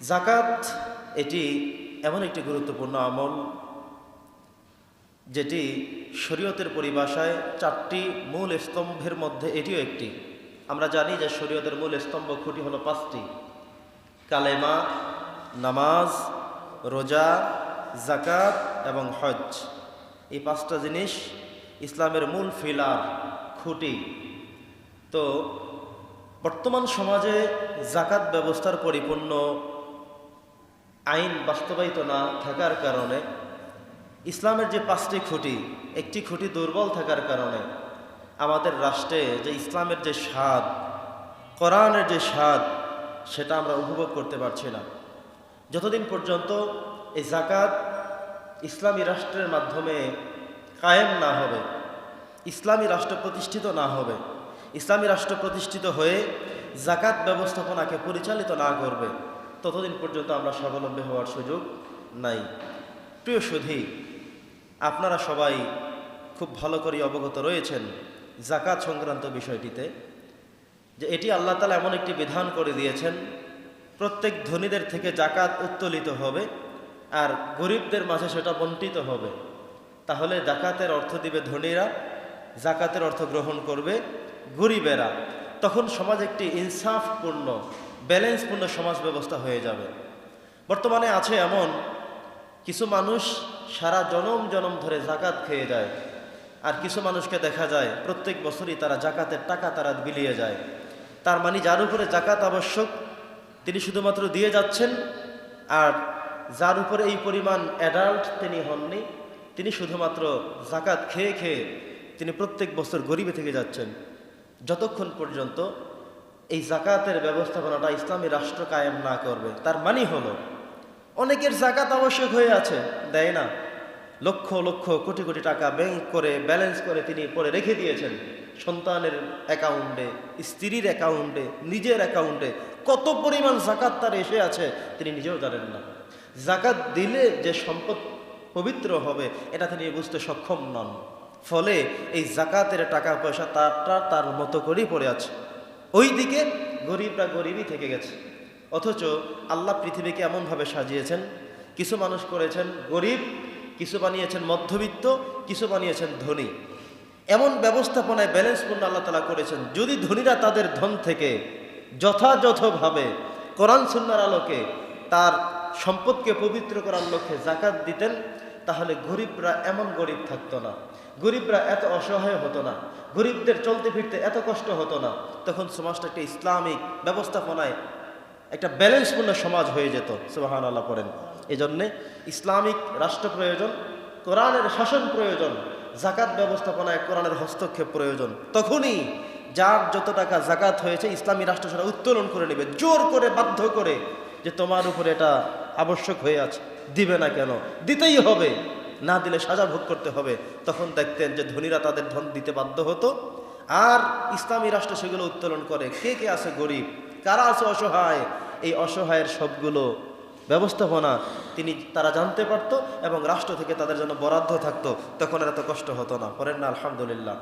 জাকাত এটি এমন একটি গুরুত্বপূর্ণ আমল, যেটি শরীয়তের পরিভাষায় চারটি মূল স্তম্ভের মধ্যে এটিও একটি। আমরা জানি যে শরীয়তের মূল স্তম্ভ খুঁটি হলো পাঁচটি। কালেমা, নামাজ, রোজা জাকাত এবং হজ এই পাঁচটা জিনিস ইসলামের মূল ফিলার, খুঁটি। তো বর্তমান সমাজে জাকাত ব্যবস্থার পরিপূর্ণ আইন বাস্তবায়িত না থাকার কারণে, ইসলামের যে পাঁচটি খুঁটি, একটি খুঁটি দুর্বল থাকার কারণে আমাদের রাষ্ট্রে যে ইসলামের যে স্বাদ, কোরআনের যে স্বাদ, সেটা আমরা উপভোগ করতে পারছি না। যতদিন পর্যন্ত এই জাকাত ইসলামী রাষ্ট্রের মাধ্যমে কায়েম না হবে, ইসলামী রাষ্ট্র প্রতিষ্ঠিত না হবে, ইসলামী রাষ্ট্র প্রতিষ্ঠিত হয়ে জাকাত ব্যবস্থাপনাকে পরিচালিত না করবে ততদিন পর্যন্ত আমরা স্বাবলম্বী হওয়ার সুযোগ নাই। প্রিয় সুধী, আপনারা সবাই খুব ভালো করে অবগত রয়েছেন জাকাত সংক্রান্ত বিষয়টিতে, যে এটি আল্লাহ তালা এমন একটি বিধান করে দিয়েছেন, প্রত্যেক ধনীদের থেকে জাকাত উত্তোলিত হবে আর গরিবদের মাঝে সেটা বন্টিত হবে। তাহলে জাকাতের অর্থ দিবে ধনীরা জাকাতের অর্থ গ্রহণ করবে গরিবেরা। তখন সমাজ একটি ইনসাফপূর্ণ ব্যালেন্সপূর্ণ সমাজ ব্যবস্থা হয়ে যাবে। বর্তমানে আছে এমন কিছু মানুষ সারা জনম জনম ধরে জাকাত খেয়ে যায়। আর কিছু মানুষকে দেখা যায় প্রত্যেক বছরই তারা জাকাতের টাকা তারা বিলিয়ে যায়। তার মানে যার উপরে জাকাত আবশ্যক, তিনি শুধুমাত্র দিয়ে যাচ্ছেন, আর যার উপরে এই পরিমাণ অ্যাডাল্ট তিনি হননি, তিনি শুধুমাত্র জাকাত খেয়ে খেয়ে তিনি প্রত্যেক বছর গরিবে থেকে যাচ্ছেন। যতক্ষণ পর্যন্ত এই জাকাতের ব্যবস্থাপনাটা ইসলামী রাষ্ট্র কায়েম না করবে। তার মানে হলো, অনেকের জাকাত আবশ্যক হয়ে আছে, দেয় না। লক্ষ লক্ষ কোটি কোটি টাকা ব্যাংক করে ব্যালেন্স করে তিনি পরে রেখে দিয়েছেন। সন্তানের অ্যাকাউন্টে স্ত্রীর অ্যাকাউন্টে নিজের অ্যাকাউন্টে কত পরিমাণ জাকাত তার এসে আছে, তিনি নিজেও জানেন না। জাকাত দিলে যে সম্পদ পবিত্র হবে, এটা তিনি বুঝতে সক্ষম নন। ফলে এই জাকাতের টাকা পয়সা তারটা তার মতো করেই পড়ে আছে। ওই দিকে গরিবরা গরিবই থেকে গেছে। অথচ আল্লাহ পৃথিবীকে এমনভাবে সাজিয়েছেন, কিছু মানুষ করেছেন গরিব, কিছু বানিয়েছেন মধ্যবিত্ত, কিছু বানিয়েছেন ধনী। এমন ব্যবস্থাপনায় ব্যালেন্সপূর্ণ আল্লাহ তালা করেছেন, যদি ধনীরা তাদের ধন থেকে যথাযথভাবে কোরআন সুন্নার আলোকে তার সম্পদকে পবিত্র করার লক্ষ্যে জাকাত দিতেন তাহলে গরিবরা এমন গরিব থাকতো না। গরিবরা এত অসহায় হতো না। গরিবদের চলতে ফিরতে এত কষ্ট হতো না। তখন সমাজটা একটা ইসলামিক ব্যবস্থাপনায় একটা ব্যালেন্সপূর্ণ সমাজ হয়ে যেত। সুবাহান আল্লাহ পড়েন। এই জন্যে ইসলামিক রাষ্ট্র প্রয়োজন, কোরআনের শাসন প্রয়োজন জাকাত ব্যবস্থাপনায় কোরআনের হস্তক্ষেপ প্রয়োজন। তখনই যার যত টাকা জাকাত হয়েছে, ইসলামী রাষ্ট্র সেটা উত্তোলন করে নেবে। জোর করে, বাধ্য করে যে তোমার উপরে এটা আবশ্যক হয়ে আছে। দিবে না কেন? দিতেই হবে। না দিলে সাজা ভোগ করতে হবে। তখন দেখতেন যে ধনীরা তাদের ধন দিতে বাধ্য হতো। আর ইসলামী রাষ্ট্র সেগুলো উত্তোলন করে। কে কে আছে গরিব? কারা আছে অসহায়? এই অসহায়ের সবগুলো ব্যবস্থাপনা তিনি, তারা জানতে পারতো এবং রাষ্ট্র থেকে তাদের জন্য বরাদ্দ থাকতো। তখন এত কষ্ট হতো না। পরেন না, আলহামদুলিল্লাহ।